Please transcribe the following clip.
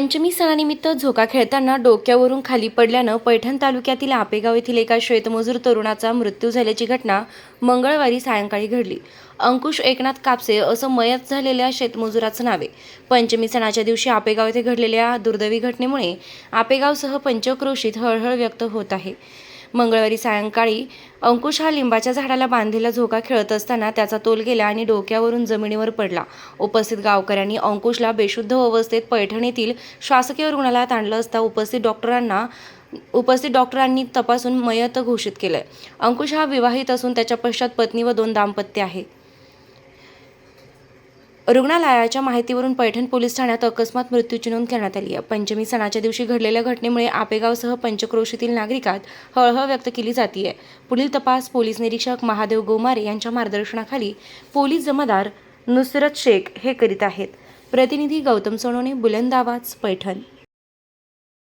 पंचमी सणानिमित्त झोका खेळताना डोक्यावरून खाली पडल्यानं पैठण तालुक्यातील आपेगाव येथील एका शेतमजूर तरुणाचा मृत्यू झाल्याची घटना मंगळवारी सायंकाळी घडली. अंकुश एकनाथ कापसे असं मयत झालेल्या शेतमजुराचं नावे पंचमी सणाच्या दिवशी आपेगाव येथे घडलेल्या दुर्दैवी घटनेमुळे आपेगावसह पंचक्रोशीत हळहळ व्यक्त होत आहे. मंगळवारी सायंकाळी अंकुश हा लिंबाच्या झाडाला बांधलेला झोका खेळत असताना त्याचा तोल गेला आणि डोक्यावरून जमिनीवर पडला. उपस्थित गावकऱ्यांनी अंकुशला बेशुद्ध अवस्थेत पैठणीतील शासकीय रुग्णालयात आणलं असता उपस्थित डॉक्टरांना उपस्थित डॉक्टरांनी तपासून मयत घोषित केलंय. अंकुश हा विवाहित असून त्याच्या पश्चात पत्नी व दोन दाम्पत्य आहे. रुग्णालयाच्या माहितीवरून पैठण पोलीस ठाण्यात अकस्मात मृत्यूची नोंद करण्यात आली आहे. पंचमी सणाच्या दिवशी घडलेल्या घटनेमुळे आपेगावसह पंचक्रोशीतील नागरिकात हळहळ व्यक्त केली जाते पुढील तपास पोलीस निरीक्षक महादेव गोमारे यांच्या मार्गदर्शनाखाली पोलीस जमादार नुसरत शेख हे करीत आहेत. प्रतिनिधी गौतम सोनवणे बुलंद आवाज पैठण.